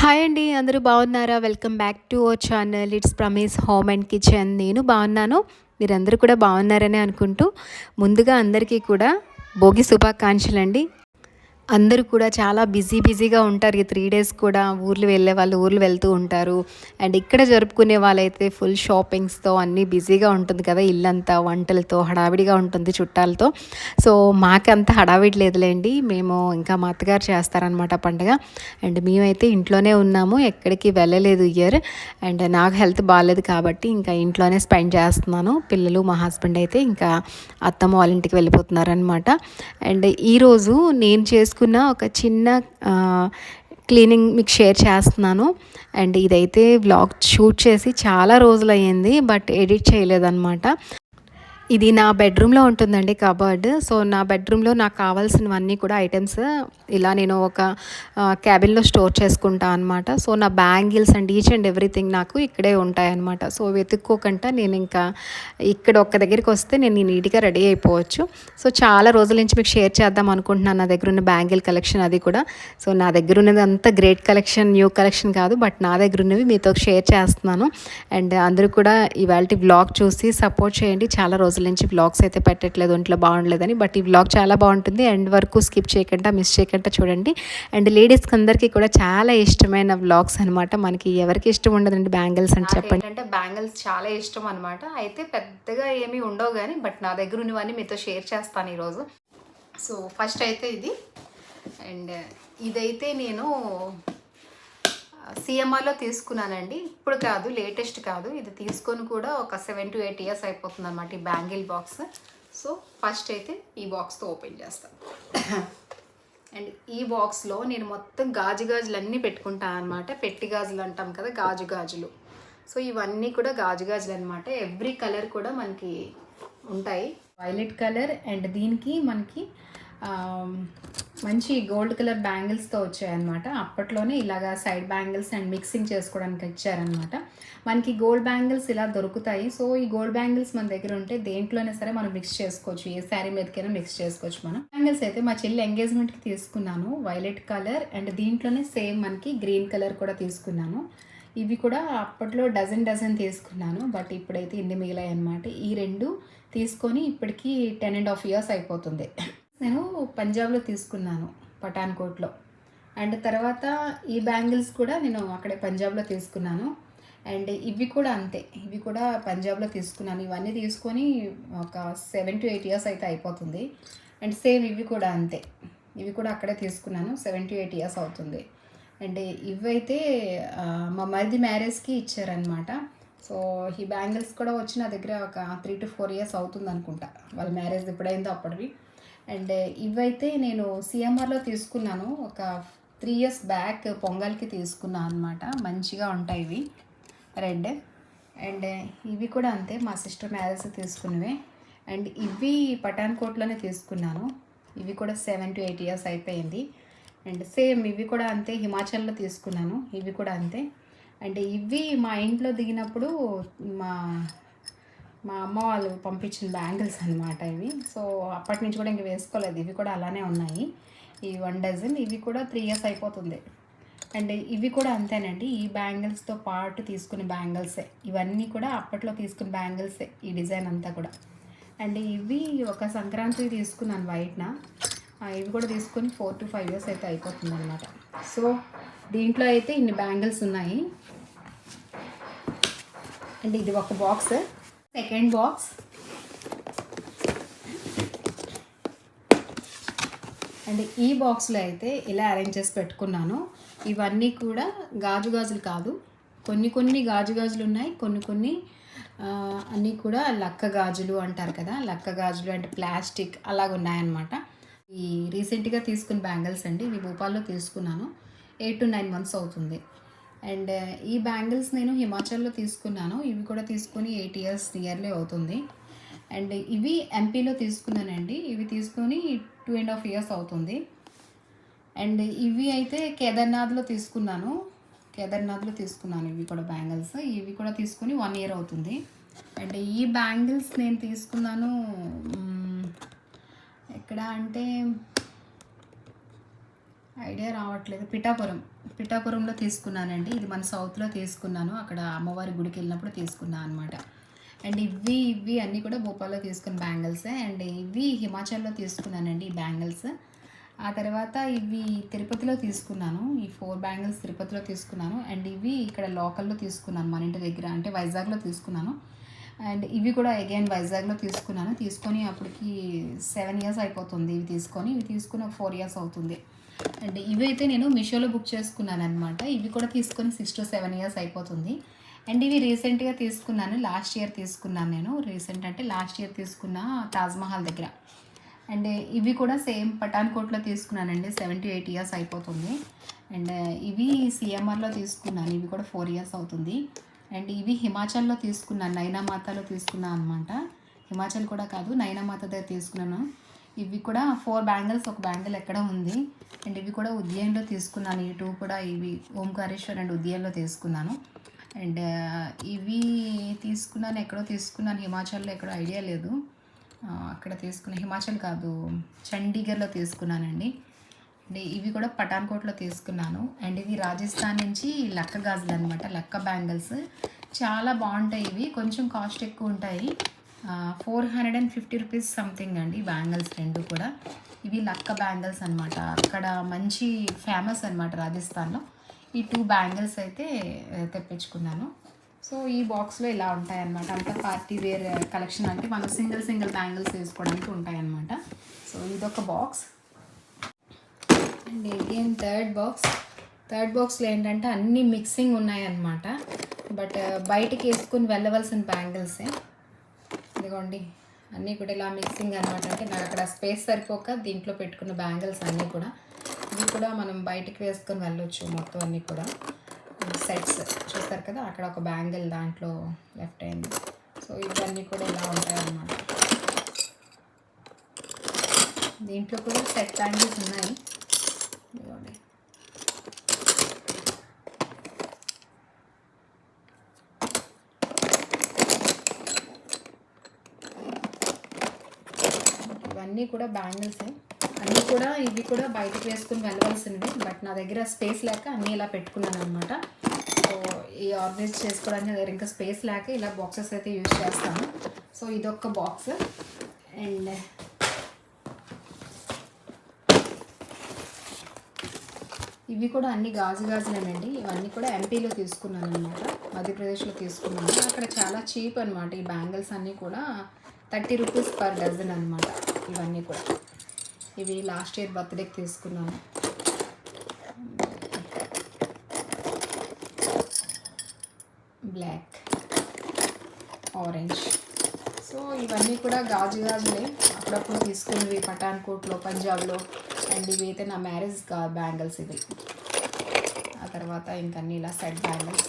Hi అండి అందరూ బాగున్నారా? Welcome back to our channel it's Prami's home and kitchen నేను బాగున్నాను. మీరందరూ కూడా బాగున్నారని అనుకుంటూ ముందుగా అందరికీ కూడా భోగి శుభాకాంక్షలు అండి అందరూ కూడా చాలా బిజీ బిజీగా ఉంటారు. ఈ త్రీ డేస్ కూడా ఊర్లు వెళ్ళే వాళ్ళు ఊర్లు వెళ్తూ ఉంటారు. అండ్ ఇక్కడ జరుపుకునే వాళ్ళైతే ఫుల్ షాపింగ్స్తో అన్నీ బిజీగా ఉంటుంది కదా. ఇల్లంతా వంటలతో హడావిడిగా ఉంటుంది చుట్టాలతో. సో మాకంత హడావిడి లేదులేండి. మేము ఇంకా మా అత్తగారు చేస్తారనమాట పండుగ. అండ్ మేమైతే ఇంట్లోనే ఉన్నాము. ఎక్కడికి వెళ్ళలేదు ఇయర్ అండ్ నాకు హెల్త్ బాగాలేదు కాబట్టి ఇంకా ఇంట్లోనే స్పెండ్ చేస్తున్నాను. పిల్లలు మా హస్బెండ్ అయితే ఇంకా అత్తమ్మ వాళ్ళ ఇంటికి వెళ్ళిపోతున్నారనమాట అండ్ ఈరోజు నేను చేసుకు చేసుకున్న ఒక చిన్న క్లీనింగ్ మీకు షేర్ చేస్తున్నాను. అండ్ ఇదైతే వ్లాగ్ షూట్ చేసి చాలా రోజులు అయ్యింది బట్ ఎడిట్ చేయలేదన్నమాట. ఇది నా బెడ్రూమ్లో ఉంటుందండి కబర్డ్. సో నా బెడ్రూమ్లో నాకు కావాల్సినవన్నీ కూడా ఐటమ్స్ ఇలా నేను ఒక క్యాబిన్లో స్టోర్ చేసుకుంటా అనమాట సో నా bangles and each and everything నాకు ఇక్కడే ఉంటాయి అనమాట సో వెతుక్కోకుండా నేను ఇంకా ఇక్కడ ఒక్క దగ్గరికి వస్తే నేను నీట్గా రెడీ అయిపోవచ్చు. సో చాలా రోజుల నుంచి మీకు షేర్ చేద్దాం అనుకుంటున్నాను నా దగ్గర ఉన్న బ్యాంగిల్ కలెక్షన్ అది కూడా. సో నా దగ్గర ఉన్నది అంతా గ్రేట్ కలెక్షన్ న్యూ కలెక్షన్ కాదు బట్ నా దగ్గర ఉన్నవి మీతో షేర్ చేస్తున్నాను. అండ్ అందరూ కూడా ఇవాళ బ్లాగ్ చూసి సపోర్ట్ చేయండి. చాలా రోజులు నుంచి బ్లాగ్స్ అయితే పెట్టట్లేదు ఒంట్లో బాగుండలేదని. బట్ ఈ బ్లాగ్ చాలా బాగుంటుంది. అండ్ వరకు స్కిప్ చేయకుండా మిస్ చేయకుండా చూడండి. అండ్ లేడీస్కి అందరికీ కూడా చాలా ఇష్టమైన బ్లాగ్స్ అనమాట మనకి ఎవరికి ఇష్టం ఉండదండి బ్యాంగిల్స్ అని చెప్పండి. అంటే బ్యాంగిల్స్ చాలా ఇష్టం అనమాట అయితే పెద్దగా ఏమీ ఉండవు కానీ బట్ నా దగ్గర ఉన్నవన్నీ మీతో షేర్ చేస్తాను ఈరోజు. సో ఫస్ట్ అయితే ఇది. అండ్ ఇదైతే నేను సిఎంఆర్లో తీసుకున్నానండి. ఇప్పుడు కాదు లేటెస్ట్ కాదు. ఇది తీసుకొని కూడా ఒక సెవెన్ టు ఎయిట్ ఇయర్స్ అయిపోతుంది అనమాట ఈ బ్యాంగిల్ బాక్స్. సో ఫస్ట్ అయితే ఈ బాక్స్తో ఓపెన్ చేస్తాను. అండ్ ఈ బాక్స్లో నేను మొత్తం గాజు గాజులు అన్నీ పెట్టుకుంటాను అనమాట పెట్టి గాజులు అంటాం కదా గాజు గాజులు. సో ఇవన్నీ కూడా గాజు గాజులు అనమాట ఎవ్రీ కలర్ కూడా మనకి ఉంటాయి. వైలెట్ కలర్ అండ్ దీనికి మనకి మంచి గోల్డ్ కలర్ బ్యాంగిల్స్తో వచ్చాయన్నమాట. అప్పట్లోనే ఇలాగా సైడ్ బ్యాంగిల్స్ అండ్ మిక్సింగ్ చేసుకోవడానికి ఇచ్చారనమాట మనకి గోల్డ్ బ్యాంగిల్స్ ఇలా దొరుకుతాయి. సో ఈ గోల్డ్ బ్యాంగిల్స్ మన దగ్గర ఉంటే దేంట్లోనే సరే మనం మిక్స్ చేసుకోవచ్చు. ఏ శారీ మీదకైనా మిక్స్ చేసుకోవచ్చు మనం. బ్యాంగిల్స్ అయితే మా చెల్లి ఎంగేజ్మెంట్కి తీసుకున్నాను. వైలెట్ కలర్ అండ్ దీంట్లోనే సేమ్ మనకి గ్రీన్ కలర్ కూడా తీసుకున్నాను. ఇవి కూడా అప్పట్లో డజన్ డజన్ తీసుకున్నాను. బట్ ఇప్పుడైతే ఇన్ని మిగిలాయి అనమాట ఈ రెండు తీసుకొని ఇప్పటికీ టెన్ అండ్ హాఫ్ ఇయర్స్ అయిపోతుంది. నేను పంజాబ్లో తీసుకున్నాను పఠాన్కోట్లో. అండ్ తర్వాత ఈ బ్యాంగిల్స్ కూడా నేను అక్కడే పంజాబ్లో తీసుకున్నాను. అండ్ ఇవి కూడా అంతే ఇవి కూడా పంజాబ్లో తీసుకున్నాను. ఇవన్నీ తీసుకొని ఒక సెవెన్ టు ఎయిట్ ఇయర్స్ అయితే అయిపోతుంది. అండ్ సేమ్ ఇవి కూడా అంతే ఇవి కూడా అక్కడే తీసుకున్నాను సెవెన్ టు ఎయిట్ ఇయర్స్ అవుతుంది. అండ్ ఇవైతే మా మరిది మ్యారేజ్కి ఇచ్చారనమాట సో ఈ బ్యాంగిల్స్ కూడా వచ్చి నా దగ్గర ఒక త్రీ టు ఫోర్ ఇయర్స్ అవుతుంది అనుకుంటా వాళ్ళ మ్యారేజ్ ఎప్పుడైందో అప్పటివి. అండ్ ఇవైతే నేను సిఎంఆర్లో తీసుకున్నాను. ఒక త్రీ ఇయర్స్ బ్యాక్ పొంగల్కి తీసుకున్నాను అనమాట మంచిగా ఉంటాయి ఇవి. రెడ్ అండ్ ఇవి కూడా అంతే మా సిస్టర్ మ్యారేజ్ తీసుకున్నవే. అండ్ ఇవి పఠాన్కోట్లోనే తీసుకున్నాను. ఇవి కూడా సెవెన్ టు ఎయిట్ ఇయర్స్ అయిపోయింది. అండ్ సేమ్ ఇవి కూడా అంతే హిమాచల్లో తీసుకున్నాను. ఇవి కూడా అంతే. అండ్ ఇవి మా ఇంట్లో దిగినప్పుడు మా మా అమ్మ వాళ్ళు పంపించిన బ్యాంగిల్స్ అనమాట ఇవి. సో అప్పటి నుంచి కూడా ఇంక వేసుకోలేదు. ఇవి కూడా అలానే ఉన్నాయి. ఈ వన్ డజన్ ఇవి కూడా త్రీ ఇయర్స్ అయిపోతుంది. అండ్ ఇవి కూడా అంతేనండి. ఈ బ్యాంగిల్స్తో పాటు తీసుకునే బ్యాంగిల్సే. ఇవన్నీ కూడా అప్పట్లో తీసుకున్న బ్యాంగిల్సే ఈ డిజైన్ అంతా కూడా. అండ్ ఇవి ఒక సంక్రాంతి తీసుకున్నాను వైట్న. ఇవి కూడా తీసుకుని ఫోర్ టు ఫైవ్ ఇయర్స్ అయితే అయిపోతుంది అనమాట సో దీంట్లో అయితే ఇన్ని బ్యాంగిల్స్ ఉన్నాయి. అండ్ ఇది ఒక బాక్స్. Second box. అండ్ ఈ బాక్స్లో అయితే ఇలా అరేంజ్ చేసి పెట్టుకున్నాను. ఇవన్నీ కూడా గాజు గాజులు కాదు. కొన్ని కొన్ని గాజు గాజులు ఉన్నాయి. కొన్ని కొన్ని అన్నీ కూడా లక్క గాజులు అంటారు కదా. లక్క గాజులు అంటే ప్లాస్టిక్ అలాగ ఉన్నాయన్నమాట. ఈ రీసెంట్గా తీసుకున్న బ్యాంగిల్స్ అండి. ఇవి భూపాల్లో తీసుకున్నాను. ఎయిట్ టు నైన్ మంత్స్ అవుతుంది. అండ్ ఈ బ్యాంగిల్స్ నేను హిమాచల్లో తీసుకున్నాను. ఇవి కూడా తీసుకొని ఎయిట్ ఇయర్స్ నియర్లీ అవుతుంది. అండ్ ఇవి ఎంపీలో తీసుకున్నానండి. ఇవి తీసుకొని టూ అండ్ హాఫ్ ఇయర్స్ అవుతుంది. అండ్ ఇవి అయితే కేదార్నాథ్లో తీసుకున్నాను. కేదార్నాథ్లో తీసుకున్నాను ఇవి కూడా బ్యాంగిల్స్. ఇవి కూడా తీసుకుని వన్ ఇయర్ అవుతుంది. అండ్ ఈ బ్యాంగిల్స్ నేను తీసుకున్నాను ఎక్కడ అంటే ఐడియా రావట్లేదు. పిఠాపురం. పిఠాపురంలో తీసుకున్నానండి. ఇది మన సౌత్లో తీసుకున్నాను. అక్కడ అమ్మవారి గుడికి వెళ్ళినప్పుడు తీసుకున్నాను అనమాట అండ్ ఇవి ఇవి అన్నీ కూడా భోపాల్లో తీసుకున్న బ్యాంగిల్స్. అండ్ ఇవి హిమాచల్లో తీసుకున్నానండి ఈ బ్యాంగిల్స్. ఆ తర్వాత ఇవి తిరుపతిలో తీసుకున్నాను. ఈ ఫోర్ బ్యాంగిల్స్ తిరుపతిలో తీసుకున్నాను. అండ్ ఇవి ఇక్కడ లోకల్లో తీసుకున్నాను మన ఇంటి దగ్గర. అంటే వైజాగ్లో తీసుకున్నాను. అండ్ ఇవి కూడా అగైన్ వైజాగ్లో తీసుకున్నాను. తీసుకొని అప్పటికి సెవెన్ ఇయర్స్ అయిపోతుంది ఇవి తీసుకొని. ఇవి తీసుకుని ఒక ఫోర్ ఇయర్స్ అవుతుంది. అండ్ ఇవి అయితే నేను మీషోలో బుక్ చేసుకున్నాను అనమాట ఇవి కూడా తీసుకొని సిక్స్ టు సెవెన్ ఇయర్స్ అయిపోతుంది. అండ్ ఇవి రీసెంట్గా తీసుకున్నాను. లాస్ట్ ఇయర్ తీసుకున్నాను నేను. రీసెంట్ అంటే లాస్ట్ ఇయర్ తీసుకున్న తాజ్మహల్ దగ్గర. అండ్ ఇవి కూడా సేమ్ పఠాన్కోట్లో తీసుకున్నానండి. సెవెన్ టు ఎయిట్ ఇయర్స్ అయిపోతుంది. అండ్ ఇవి సిఎంఆర్లో తీసుకున్నాను. ఇవి కూడా ఫోర్ ఇయర్స్ అవుతుంది. అండ్ ఇవి హిమాచల్లో తీసుకున్నాను. నైనామాతలో తీసుకున్నాను అనమాట హిమాచల్ కూడా కాదు నైనామాత దగ్గర తీసుకున్నాను. ఇవి కూడా ఫోర్ బ్యాంగిల్స్ ఒక బ్యాంగిల్ ఎక్కడ ఉంది? అండ్ ఇవి కూడా ఉదయంలో తీసుకున్నాను. ఈ టూ కూడా ఇవి ఓంకారేశ్వర్ అండ్ ఉదయంలో తీసుకున్నాను. అండ్ ఇవి తీసుకున్నాను ఎక్కడో తీసుకున్నాను. హిమాచల్లో ఎక్కడో ఐడియా లేదు. అక్కడ తీసుకున్న హిమాచల్ కాదు చండీగఢ్లో తీసుకున్నానండి. అండ్ ఇవి కూడా పఠాన్కోట్లో తీసుకున్నాను. అండ్ ఇవి రాజస్థాన్ నుంచి లక్క గాజులు అనమాట లక్క బ్యాంగిల్స్. చాలా బాగుంటాయి ఇవి. కొంచెం కాస్ట్ ఎక్కువ ఉంటాయి. Four hundred and fifty rupees something అండి బ్యాంగిల్స్ రెండు కూడా. ఇవి లక్క బ్యాంగిల్స్ అనమాట అక్కడ మంచి ఫేమస్ అనమాట రాజస్థాన్లో. ఈ టూ బ్యాంగిల్స్ అయితే తెప్పించుకున్నాను. సో ఈ బాక్స్లో ఇలా ఉంటాయన్నమాట. అంత పార్టీ వేర్ కలెక్షన్ అంటే మనం సింగిల్ సింగిల్ బ్యాంగిల్స్ వేసుకోవడానికి ఉంటాయన్నమాట. సో ఇదొక box. And again third box third బాక్స్లో ఏంటంటే అన్నీ మిక్సింగ్ ఉన్నాయన్నమాట. బట్ బయటికి వేసుకుని వెళ్ళవలసిన బ్యాంగిల్సే. ఇదిగోండి అన్నీ కూడా ఇలా మిక్సింగ్ అనమాట అంటే నాకు అక్కడ స్పేస్ సరిపోక దీంట్లో పెట్టుకున్న బ్యాంగిల్స్ అన్నీ కూడా. ఇవి కూడా మనం బయటికి వేసుకొని వెళ్ళొచ్చు మొత్తం అన్నీ కూడా. సెట్స్ చూస్తారు కదా అక్కడ ఒక బ్యాంగిల్ దాంట్లో లెఫ్ట్ అయింది. సో ఇవన్నీ కూడా ఇలా ఉంటాయన్నమాట. దీంట్లో కూడా సెట్ బ్యాంగిల్స్ ఉన్నాయి. ఇదిగోండి. అన్నీ కూడా బ్యాంగిల్సే అన్నీ కూడా ఇవి కూడా బయటకు వేసుకుని వెళ్ళవలసినవి. బట్ నా దగ్గర స్పేస్ లేక అన్నీ ఇలా పెట్టుకున్నాను అనమాట సో ఈ ఆర్గనైజ్ చేసుకోవడానికి దగ్గర ఇంకా స్పేస్ లేక ఇలా బాక్సెస్ అయితే యూజ్ చేస్తాను. సో ఇదొక బాక్స్. అండ్ ఇవి కూడా అన్ని గాజు గాజులేనండి. ఇవన్నీ కూడా ఎంపీలో తీసుకున్నాను అనమాట మధ్యప్రదేశ్లో తీసుకున్నాను. అక్కడ చాలా చీప్ అనమాట ఈ బ్యాంగిల్స్ అన్నీ కూడా. థర్టీ రూపీస్ పర్ డజన్ అనమాట ఇవన్నీ కూడా. ఇవి లాస్ట్ ఇయర్ బర్త్డేకి తీసుకున్నాను. Black orange. సో ఇవన్నీ కూడా గాజు గాజులే. అప్పుడప్పుడు తీసుకున్నవి పఠాన్కోట్లో పంజాబ్లో అండ్ ఇవి అయితే నా మ్యారేజ్ బ్యాంగిల్స్ ఇవి. ఆ తర్వాత ఇంకన్నీ ఇలా సెట్ బ్యాంగిల్స్.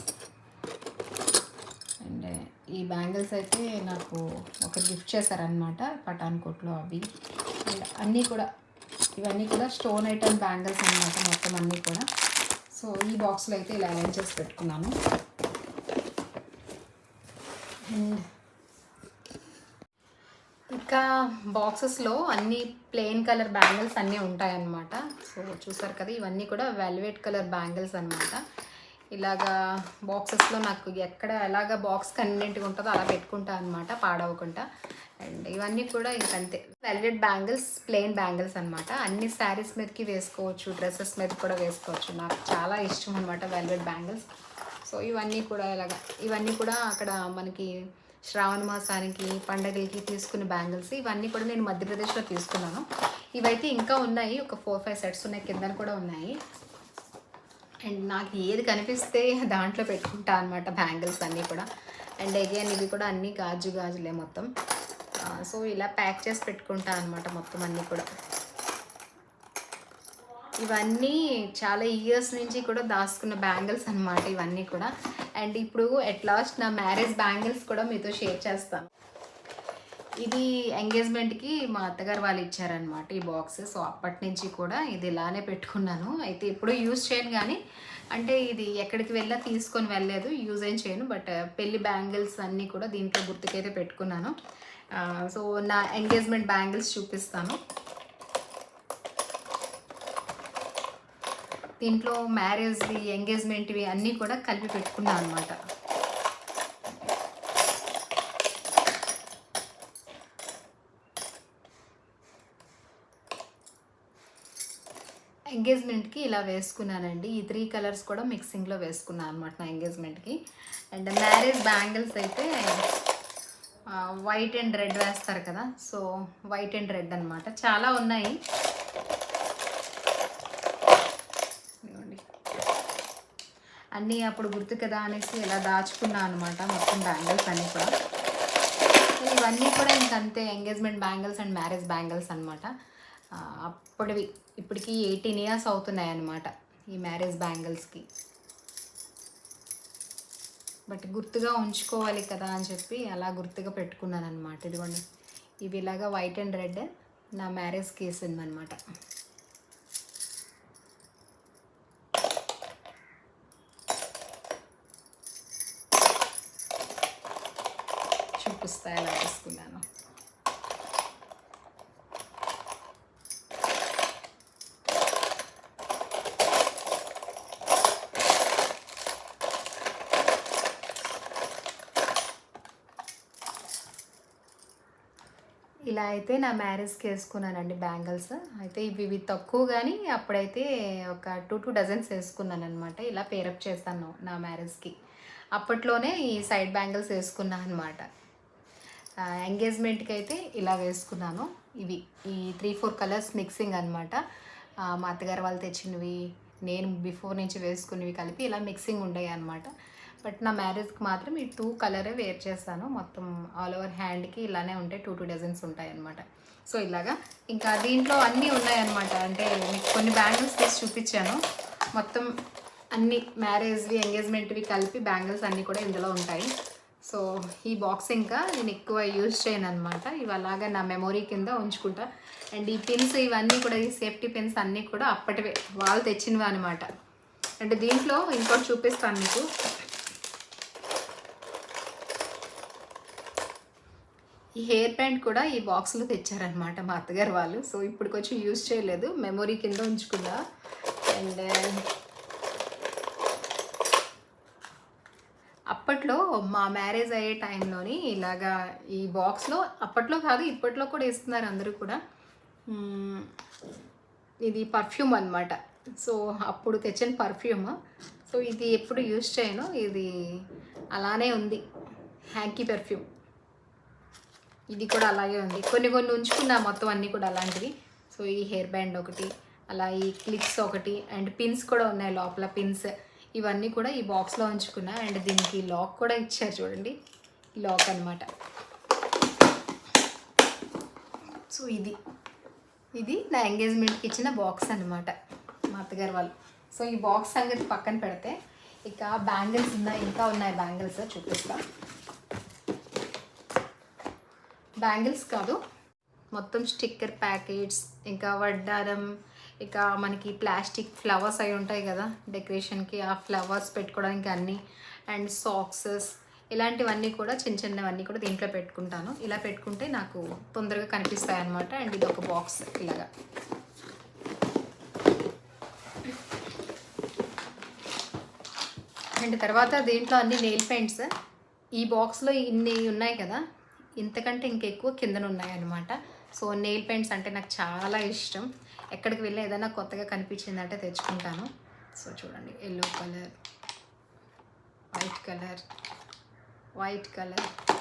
ఈ బ్యాంగిల్స్ అయితే నాకు ఒక గిఫ్ట్ చేశారనమాట పఠాన్కోట్లో అవి. అండ్ అన్నీ కూడా ఇవన్నీ కూడా స్టోన్ ఐటమ్ బ్యాంగిల్స్ అనమాట మొత్తం అన్నీ కూడా. సో ఈ బాక్స్లో అయితే ఇలా అరేంజ్ చేసి పెట్టుకున్నాను. అండ్ ఇంకా బాక్సెస్లో అన్ని ప్లెయిన్ కలర్ బ్యాంగిల్స్ అన్నీ ఉంటాయన్నమాట. సో చూసారు కదా ఇవన్నీ కూడా వెల్వేట్ కలర్ బ్యాంగిల్స్ అన్నమాట. ఇలాగా బాక్సెస్లో నాకు ఎక్కడ ఎలాగ బాక్స్ కన్వీనియంట్గా ఉంటుందో అలా పెట్టుకుంటా అనమాట పాడవకుండా. అండ్ ఇవన్నీ కూడా ఇంకంతే వెల్వెట్ బ్యాంగిల్స్ ప్లెయిన్ బ్యాంగిల్స్ అనమాట అన్ని శారీస్ మీదకి వేసుకోవచ్చు డ్రెస్సెస్ మీద కూడా వేసుకోవచ్చు. నాకు చాలా ఇష్టం అనమాట వెల్వెట్ బ్యాంగిల్స్ సో ఇవన్నీ కూడా ఇలాగా. ఇవన్నీ కూడా అక్కడ మనకి శ్రావణ మాసానికి పండగలకి తీసుకున్న బ్యాంగిల్స్ ఇవన్నీ కూడా నేను మధ్యప్రదేశ్లో తీసుకున్నాను. ఇవైతే ఇంకా ఉన్నాయి. ఒక ఫోర్ ఫైవ్ సెట్స్ ఉన్నాయి. కింద కూడా ఉన్నాయి. అండ్ నాకు ఏది కనిపిస్తే దాంట్లో పెట్టుకుంటా అనమాట బ్యాంగిల్స్ అన్నీ కూడా. అండ్ అగైన్ ఇవి కూడా అన్నీ గాజు గాజులే మొత్తం. సో ఇలా ప్యాక్ చేసి పెట్టుకుంటా అనమాట మొత్తం అన్నీ కూడా. ఇవన్నీ చాలా ఇయర్స్ నుంచి కూడా దాచుకున్న బ్యాంగిల్స్ అనమాట ఇవన్నీ కూడా. అండ్ ఇప్పుడు ఎట్ లాస్ట్ నా మ్యారేజ్ బ్యాంగిల్స్ కూడా మీతో షేర్ చేస్తాను. ఇది ఎంగేజ్మెంట్కి మా అత్తగారు వాళ్ళు ఇచ్చారనమాట ఈ బాక్స్ సో అప్పటి నుంచి కూడా ఇది ఇలానే పెట్టుకున్నాను. అయితే ఎప్పుడూ యూజ్ చేయను కానీ అంటే ఇది ఎక్కడికి వెళ్ళా తీసుకొని వెళ్ళలేదు యూజ్ ఏం చేయను. బట్ పెళ్ళి బ్యాంగిల్స్ అన్నీ కూడా దీంట్లో గుర్తుకైతే పెట్టుకున్నాను. Uh, సో నా ఎంగేజ్మెంట్ బ్యాంగిల్స్ చూపిస్తాను. దీంట్లో మ్యారేజ్వి ఎంగేజ్మెంట్వి అన్నీ కూడా కలిపి పెట్టుకున్నాను అనమాట ఎంగేజ్మెంట్కి ఇలా వేసుకున్నానండి. ఈ త్రీ కలర్స్ కూడా మిక్సింగ్లో వేసుకున్నాను అనమాట నా ఎంగేజ్మెంట్కి. అండ్ మ్యారేజ్ బ్యాంగిల్స్ అయితే వైట్ అండ్ రెడ్ వేస్తారు కదా. సో వైట్ అండ్ రెడ్ అనమాట చాలా ఉన్నాయి. అన్నీ అప్పుడు గుర్తు కదా అనేసి ఇలా దాచుకున్నాను అనమాట మొత్తం బ్యాంగిల్స్ అన్నీ కూడా. ఇవన్నీ కూడా ఇంకంతే engagement bangles and marriage bangles అనమాట అప్పటివి. ఇప్పటికి ఎయిటీన్ ఇయర్స్ అవుతున్నాయి అనమాట ఈ మ్యారేజ్ బ్యాంగిల్స్కి. బట్ గుర్తుగా ఉంచుకోవాలి కదా అని చెప్పి అలా గుర్తుగా పెట్టుకున్నాను అనమాట ఇదిగోండి. ఇవి ఇలాగా వైట్ అండ్ రెడ్ నా మ్యారేజ్ కేసు ఉందన్నమాట చూపిస్తా ఎలా వేసుకున్నాను ఇలా అయితే నా మ్యారేజ్కి వేసుకున్నానండి బ్యాంగిల్స్. అయితే ఇవి ఇవి తక్కువ కానీ అప్పుడైతే ఒక టూ టూ డజన్స్ వేసుకున్నాను అనమాట ఇలా పేరప్ చేస్తాను నా మ్యారేజ్కి అప్పట్లోనే ఈ సైడ్ బ్యాంగిల్స్ వేసుకున్నాను అనమాట ఎంగేజ్మెంట్కి అయితే ఇలా వేసుకున్నాను. ఇవి ఈ త్రీ ఫోర్ కలర్స్ మిక్సింగ్ అనమాట మా అత్తగారు వాళ్ళు తెచ్చినవి నేను బిఫోర్ నుంచి వేసుకున్నవి కలిపి ఇలా మిక్సింగ్ ఉండేవి అనమాట బట్ నా మ్యారేజ్కి మాత్రం ఈ టూ కలరే వేర్ చేస్తాను. మొత్తం ఆల్ ఓవర్ హ్యాండ్కి ఇలానే ఉంటాయి టూ టూ డజన్స్ ఉంటాయి అనమాట సో ఇలాగా ఇంకా దీంట్లో అన్నీ ఉన్నాయన్నమాట. అంటే మీకు కొన్ని బ్యాంగిల్స్ తీసి చూపించాను. మొత్తం అన్ని మ్యారేజ్వి ఎంగేజ్మెంట్వి కలిపి బ్యాంగిల్స్ అన్నీ కూడా ఇందులో ఉంటాయి. సో ఈ బాక్స్ ఇంకా నేను ఎక్కువ యూజ్ చేయను అనమాట ఇవి అలాగా నా మెమొరీ కింద ఉంచుకుంటా. అండ్ ఈ పిన్స్ ఇవన్నీ కూడా ఈ సేఫ్టీ పిన్స్ అన్నీ కూడా అప్పటివే వాళ్ళు తెచ్చినవి అనమాట అంటే దీంట్లో ఇంకోటి చూపిస్తాను మీకు. ఈ హెయిర్ బ్యాండ్ కూడా ఈ బాక్స్లో తెచ్చారనమాట మా అత్తగారు వాళ్ళు. సో ఇప్పుడు కొంచెం యూజ్ చేయలేదు. మెమొరీ కింద ఉంచుకున్నా అండ్ అప్పట్లో మా మ్యారేజ్ అయ్యే టైంలోని ఇలాగా ఈ బాక్స్లో అప్పట్లో కాదు ఇప్పట్లో కూడా ఇస్తున్నారు అందరూ కూడా. ఇది పర్ఫ్యూమ్ అన్నమాట. సో అప్పుడు తెచ్చిన పర్ఫ్యూమ్. సో ఇది ఎప్పుడు యూజ్ చేయను. ఇది అలానే ఉంది. Hanky perfume. ఇది కూడా అలాగే ఉంది. కొన్ని కొన్ని ఉంచుకున్నా మొత్తం అన్నీ కూడా అలాంటివి. సో ఈ హెయిర్ బ్యాండ్ ఒకటి అలా ఈ క్లిప్స్ ఒకటి అండ్ పిన్స్ కూడా ఉన్నాయి లోపల పిన్స్. ఇవన్నీ కూడా ఈ బాక్స్లో ఉంచుకున్నా. అండ్ దీనికి లాక్ కూడా ఇచ్చారు చూడండి. లాక్ అనమాట సో ఇది. ఇది నా ఎంగేజ్మెంట్కి ఇచ్చిన బాక్స్ అనమాట మా అత్తగారు వాళ్ళు. సో ఈ బాక్స్ సంగతి పక్కన పెడితే ఇక బ్యాంగిల్స్ ఉన్నాయి. ఇంకా ఉన్నాయి బ్యాంగిల్స్ చూపిస్తాను బ్యాంగిల్స్ కాదు. మొత్తం స్టిక్కర్ ప్యాకెట్స్ ఇంకా వడ్డారం ఇక మనకి ప్లాస్టిక్ ఫ్లవర్స్ అవి ఉంటాయి కదా డెకరేషన్కి ఆ ఫ్లవర్స్ పెట్టుకోవడానికి అన్నీ అండ్ సాక్సెస్ ఇలాంటివన్నీ కూడా చిన్న చిన్నవన్నీ కూడా దీంట్లో పెట్టుకుంటాను. ఇలా పెట్టుకుంటే నాకు తొందరగా కనిపిస్తాయి అనమాట అండ్ ఇది ఒక బాక్స్ ఇలాగా. అండ్ తర్వాత దీంట్లో అన్ని నెయిల్ పెయింట్స్. ఈ బాక్స్లో ఇన్ని ఉన్నాయి కదా ఇంతకంటే ఇంకెక్కువ కిందన ఉన్నాయి అనమాట సో నెయిల్ పెయింట్స్ అంటే నాకు చాలా ఇష్టం. ఎక్కడికి వెళ్ళి ఏదైనా కొత్తగా కనిపించిందంటే తెచ్చుకుంటాను. సో చూడండి yellow colour white colour white colour.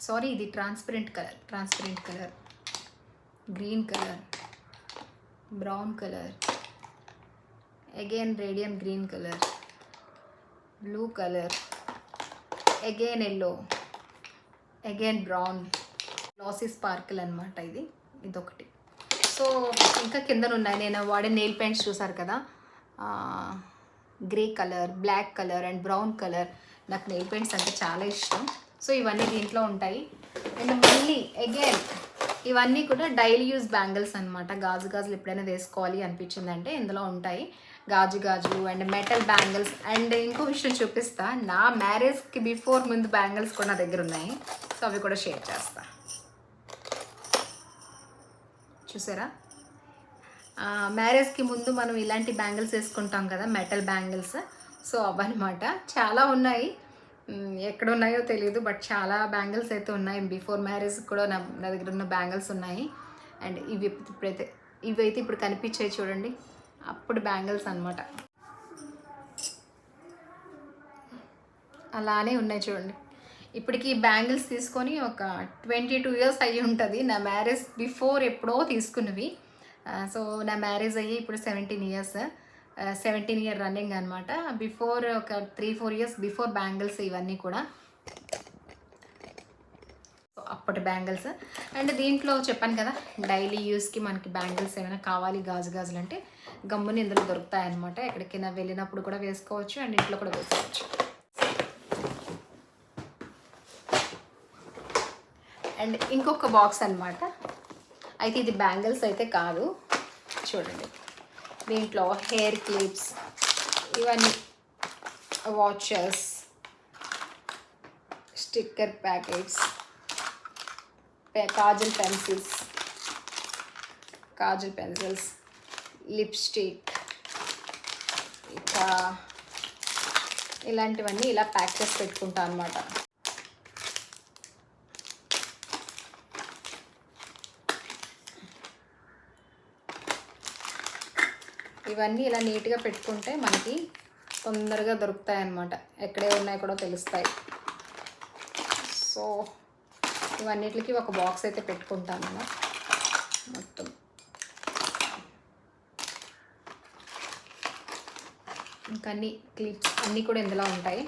Sorry ఇది transparent colour transparent colour. Green colour brown colour. Again radium green colour. Blue colour. Again yellow. Again brown lacy sparkle అనమాట ఇది. ఇదొకటి. సో ఇంకా కింద ఉన్నాయి నేను వాడే నెయిల్ పెయింట్స్ చూసారు కదా? Grey colour black colour and brown colour నాకు నెయిల్ పెయింట్స్ అంటే చాలా ఇష్టం. సో ఇవన్నీ దీంట్లో ఉంటాయి. అండ్ మళ్ళీ అగైన్ ఇవన్నీ కూడా డైలీ యూజ్ బ్యాంగిల్స్ అనమాట గాజు గాజులు ఎప్పుడైనా వేసుకోవాలి అనిపించిందంటే ఇందులో ఉంటాయి. గాజు గాజు అండ్ మెటల్ బ్యాంగిల్స్ అండ్ ఇంకో విషయం చూపిస్తా. నా మ్యారేజ్కి బిఫోర్ ముందు బ్యాంగిల్స్ కూడా నా దగ్గర ఉన్నాయి. సో అవి కూడా షేర్ చేస్తా. చూసారా? మ్యారేజ్కి ముందు మనం ఇలాంటి బ్యాంగిల్స్ వేసుకుంటాం కదా మెటల్ బ్యాంగిల్స్. సో అవన్నమాట. చాలా ఉన్నాయి. ఎక్కడ ఉన్నాయో తెలియదు బట్ చాలా బ్యాంగిల్స్ అయితే ఉన్నాయి. బిఫోర్ మ్యారేజ్ కూడా నా నా దగ్గర ఉన్న బ్యాంగిల్స్ ఉన్నాయి. అండ్ ఇవి ఇప్పుడైతే ఇవి అయితే ఇప్పుడు కనిపించాయి చూడండి. అప్పుడు బ్యాంగిల్స్ అన్నమాట. అలానే ఉన్నాయి చూడండి. ఇప్పటికీ బ్యాంగిల్స్ తీసుకొని ఒక ట్వంటీ టూ ఇయర్స్ అయ్యి ఉంటుంది. నా మ్యారేజ్ బిఫోర్ ఎప్పుడో తీసుకున్నవి. సో నా మ్యారేజ్ అయ్యి ఇప్పుడు seventeen years. Seventeen year running అనమాట బిఫోర్ ఒక three four years before bangles ఇవన్నీ కూడా. సో అప్పటి బ్యాంగిల్స్. అండ్ దీంట్లో చెప్పాను కదా డైలీ యూస్కి మనకి బ్యాంగిల్స్ ఏమైనా కావాలి గాజు గాజులు అంటే గమ్ముని ఇందులో దొరుకుతాయన్నమాట. ఎక్కడికైనా వెళ్ళినప్పుడు కూడా వేసుకోవచ్చు అండ్ ఇంట్లో కూడా వేసుకోవచ్చు. అండ్ ఇంకొక బాక్స్ అన్నమాట. అయితే ఇది బ్యాంగిల్స్ అయితే కాదు. చూడండి. దీంట్లో హెయిర్ క్లిప్స్ ఇవన్నీ watches sticker packets kajal pencils kajal pencils lipstick ఇంకా ఇలాంటివన్నీ ఇలా ప్యాక్ చేసి పెట్టుకుంటాను అనమాట ఇవన్నీ ఇలా నీట్గా పెట్టుకుంటే మనకి తొందరగా దొరుకుతాయి అన్నమాట ఎక్కడే ఉన్నాయో కూడా తెలుస్తాయి. సో ఇవన్నిటికి ఒక బాక్స్ అయితే పెట్టుకుంటాను నేను. మొత్తం. ఇంకా అన్ని క్లిప్స్ అన్నీ కూడా ఇందులో ఉంటాయి.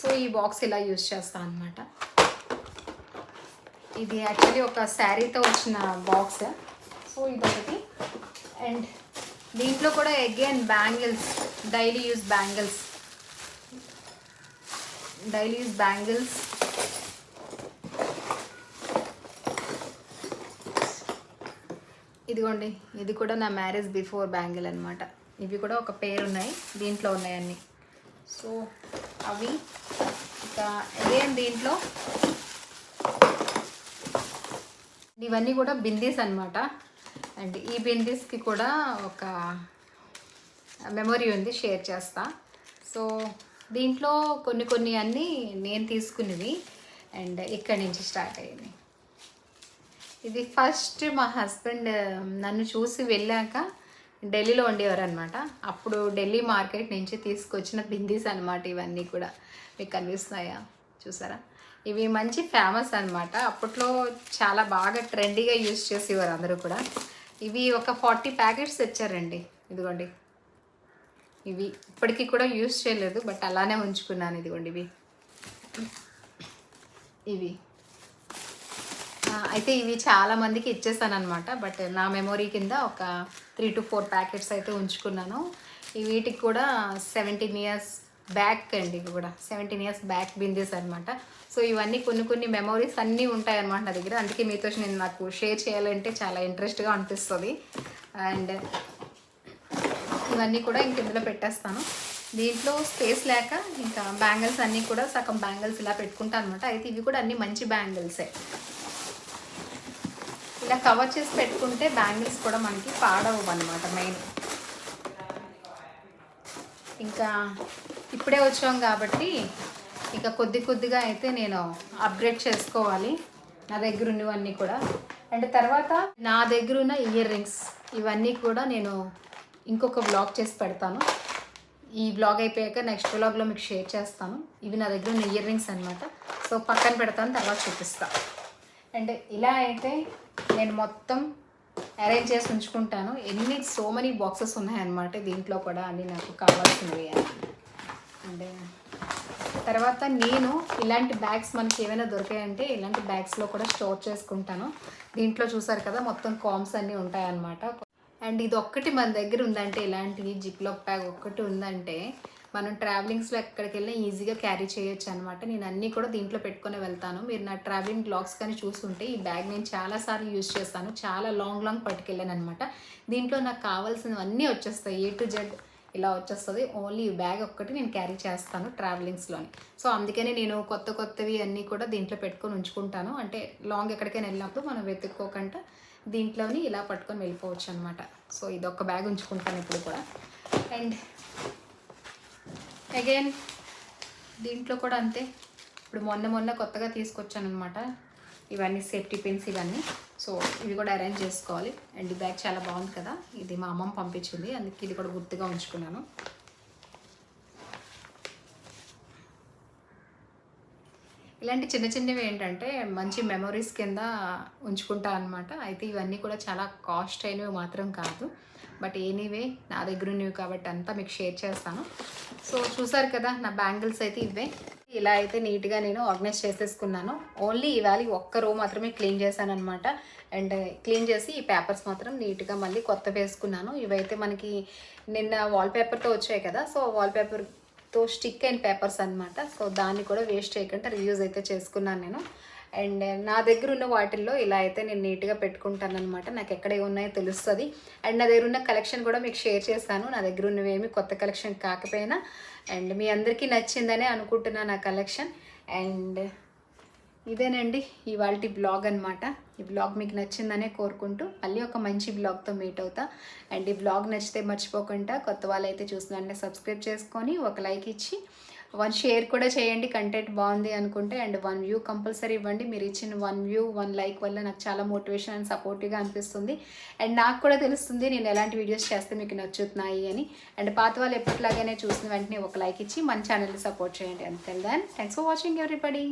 సో ఈ బాక్స్ ఇలా యూజ్ చేస్తాను అనమాట ఇది యాక్చువల్లీ ఒక శారీతో వచ్చిన బాక్స్. సో ఇదొకటి. అండ్ దీంట్లో కూడా again bangles daily use bangles. Daily use bangles. ఇదిగోండి ఇది కూడా నా మ్యారేజ్ బిఫోర్ బ్యాంగిల్ అనమాట ఇవి కూడా ఒక పేరు ఉన్నాయి దీంట్లో ఉన్నాయి అన్నీ. సో అవి ఇంకా అగైన్ దీంట్లో? ఇవన్నీ కూడా బిందీస్ అనమాట అండ్ ఈ బిందీస్కి కూడా ఒక మెమొరీ ఉంది షేర్ చేస్తా. సో దీంట్లో కొన్ని కొన్ని అన్నీ నేను తీసుకున్నవి అండ్ ఇక్కడి నుంచి స్టార్ట్ అయ్యింది. ఇది ఫస్ట్ మా హస్బెండ్ నన్ను చూసి వెళ్ళాక ఢిల్లీలో ఉండేవారు అనమాట అప్పుడు ఢిల్లీ మార్కెట్ నుంచి తీసుకొచ్చిన బిందీస్ అనమాట ఇవన్నీ కూడా. మీకు కనిపిస్తున్నాయా? చూసారా? ఇవి మంచి ఫేమస్ అనమాట అప్పట్లో చాలా బాగా ట్రెండీగా యూజ్ చేసేవారు అందరూ కూడా. ఇవి ఒక ఫార్టీ ప్యాకెట్స్ తెచ్చారండి. ఇదిగోండి. ఇవి ఇప్పటికీ కూడా యూజ్ చేయలేదు బట్ అలానే ఉంచుకున్నాను ఇదిగోండి ఇవి. ఇవి. అయితే ఇవి చాలా మందికి ఇచ్చేసాను అనమాట బట్ నా మెమొరీ కింద ఒక త్రీ టు ఫోర్ ప్యాకెట్స్ అయితే ఉంచుకున్నాను. వీటికి కూడా సెవెంటీన్ ఇయర్స్ బ్యాక్ అండి ఇవి కూడా. సెవెంటీన్ ఇయర్స్ బ్యాక్ బిందీస్ అనమాట సో ఇవన్నీ కొన్ని కొన్ని మెమోరీస్ అన్నీ ఉంటాయి అనమాట నా దగ్గర. అందుకే మీతో నేను నాకు షేర్ చేయాలంటే చాలా ఇంట్రెస్ట్గా అనిపిస్తుంది. అండ్ ఇవన్నీ కూడా ఇంక ఇందులో పెట్టేస్తాను. దీంట్లో స్పేస్ లేక ఇంకా బ్యాంగిల్స్ అన్నీ కూడా సగం బ్యాంగిల్స్ ఇలా పెట్టుకుంటాను అనమాట అయితే ఇవి కూడా అన్ని మంచి బ్యాంగిల్సే ఇలా కవర్ చేసి పెట్టుకుంటే బ్యాంగిల్స్ కూడా మనకి పాడవు అనమాట మెయిన్ ఇంకా ఇప్పుడే వచ్చాం కాబట్టి ఇక కొద్ది కొద్దిగా అయితే నేను అప్గ్రేడ్ చేసుకోవాలి. నా దగ్గర ఉన్నవన్నీ కూడా. అండ్ తర్వాత నా దగ్గర ఉన్న ఇయర్ రింగ్స్ ఇవన్నీ కూడా నేను ఇంకొక బ్లాగ్ చేసి పెడతాను. ఈ బ్లాగ్ అయిపోయాక నెక్స్ట్ బ్లాగ్లో మీకు షేర్ చేస్తాను. ఇవి నా దగ్గర ఉన్న ఇయర్ రింగ్స్ అనమాట సో పక్కన పెడతాను తర్వాత చూపిస్తాను అండ్ ఇలా అయితే నేను మొత్తం అరేంజ్ చేసి ఉంచుకుంటాను. ఎన్ని సో మెనీ బాక్సెస్ ఉన్నాయన్నమాట దీంట్లో కూడా అన్నీ నాకు కావాల్సినవి అంటే తర్వాత నేను ఇలాంటి బ్యాగ్స్ మనకి ఏమైనా దొరికాయంటే ఇలాంటి బ్యాగ్స్లో కూడా స్టోర్ చేసుకుంటాను. దీంట్లో చూసారు కదా మొత్తం కామ్స్ అన్నీ ఉంటాయన్నమాట. అండ్ ఇది ఒక్కటి మన దగ్గర ఉందంటే ఇలాంటి జిప్లాక్ బ్యాగ్ ఒక్కటి ఉందంటే మనం ట్రావెలింగ్స్లో ఎక్కడికి వెళ్ళినా ఈజీగా క్యారీ చేయొచ్చు అనమాట నేను అన్నీ కూడా దీంట్లో పెట్టుకొని వెళ్తాను. మీరు నా ట్రావెలింగ్ బ్లాగ్స్ కానీ చూసుంటే ఈ బ్యాగ్ నేను చాలాసార్లు యూజ్ చేస్తాను. చాలా లాంగ్ లాంగ్ పట్టుకెళ్ళాను అనమాట దీంట్లో నాకు కావాల్సినవన్నీ వచ్చేస్తాయి. ఏ టు జెడ్ ఇలా వచ్చేస్తుంది. ఓన్లీ ఈ బ్యాగ్ ఒక్కటి నేను క్యారీ చేస్తాను ట్రావెలింగ్స్లోని సో అందుకనే నేను కొత్త కొత్తవి అన్నీ కూడా దీంట్లో పెట్టుకొని ఉంచుకుంటాను. అంటే లాంగ్ ఎక్కడికైనా వెళ్ళినప్పుడు మనం వెతుక్కోకుండా దీంట్లోని ఇలా పట్టుకొని వెళ్ళిపోవచ్చు అనమాట సో ఇది ఒక బ్యాగ్ ఉంచుకుంటాను ఇప్పుడు కూడా. అండ్ అగైన్ దీంట్లో కూడా అంతే. ఇప్పుడు మొన్న మొన్న కొత్తగా తీసుకొచ్చాను అనమాట ఇవన్నీ సేఫ్టీ పిన్స్ ఇవన్నీ. సో ఇవి కూడా అరేంజ్ చేసుకోవాలి. అండ్ ఈ బ్యాగ్ చాలా బాగుంది కదా. ఇది మా అమ్మమ్మ పంపించింది. అందుకే ఇది కూడా గుర్తుగా ఉంచుకున్నాను. ఇలాంటి చిన్న చిన్నవి ఏంటంటే మంచి మెమరీస్ కింద ఉంచుకుంటా అనమాట అయితే ఇవన్నీ కూడా చాలా కాస్ట్ అయినవి మాత్రం కాదు. బట్ ఎనీవే నా దగ్గర ఉన్నవి కాబట్టి అంతా మీకు షేర్ చేస్తాను. సో చూసారు కదా నా బ్యాంగిల్స్ అయితే ఇవే. ఇలా అయితే నీట్గా నేను ఆర్గనైజ్ చేసేసుకున్నాను. ఓన్లీ ఇవాళ ఒక్క రో మాత్రమే క్లీన్ చేశాను అనమాట అండ్ క్లీన్ చేసి ఈ పేపర్స్ మాత్రం నీట్గా మళ్ళీ కొత్త వేసుకున్నాను. ఇవైతే మనకి నిన్న వాల్పేపర్తో వచ్చాయి కదా సో వాల్ పేపర్తో స్టిక్ అయిన పేపర్స్ అన్నమాట. సో దాన్ని కూడా వేస్ట్ చేయకుండా రివ్యూస్ అయితే చేసుకున్నాను నేను. అండ్ నా దగ్గర ఉన్న వాటిల్లో ఇలా అయితే నేను నీట్గా పెట్టుకుంటాను అనమాట నాకు ఎక్కడ ఏ ఉన్నాయో తెలుస్తుంది. అండ్ నా దగ్గర ఉన్న కలెక్షన్ కూడా మీకు షేర్ చేస్తాను. నా దగ్గర ఉన్నవేమి కొత్త కలెక్షన్ కాకపోయినా అండ్ మీ అందరికీ నచ్చిందనే అనుకుంటున్నాను నా కలెక్షన్. అండ్ ఇదేనండి ఇవాళ బ్లాగ్ అనమాట ఈ బ్లాగ్ మీకు నచ్చిందనే కోరుకుంటూ మళ్ళీ ఒక మంచి బ్లాగ్తో మీట్ అవుతా. అండ్ ఈ బ్లాగ్ నచ్చితే మర్చిపోకుండా కొత్త వాళ్ళు అయితే సబ్స్క్రైబ్ చేసుకొని ఒక లైక్ ఇచ్చి వన్ షేర్ కూడా చేయండి కంటెంట్ బాగుంది అనుకుంటే అండ్ వన్ వ్యూ కంపల్సరీ ఇవ్వండి. మీరు ఇచ్చిన వన్ వ్యూ వన్ లైక్ వల్ల నాకు చాలా మోటివేషన్ అండ్ సపోర్టివ్గా అనిపిస్తుంది. అండ్ నాకు కూడా తెలుస్తుంది నేను ఎలాంటి వీడియోస్ చేస్తే మీకు నచ్చుతున్నాయి అని. అండ్ పాత వాళ్ళు ఎప్పటిలాగానే చూసిన వెంటనే ఒక లైక్ ఇచ్చి మన ఛానల్ని సపోర్ట్ చేయండి. అంతే దాన్ థ్యాంక్స్ ఫర్ వాచింగ్ ఎవ్రీబడి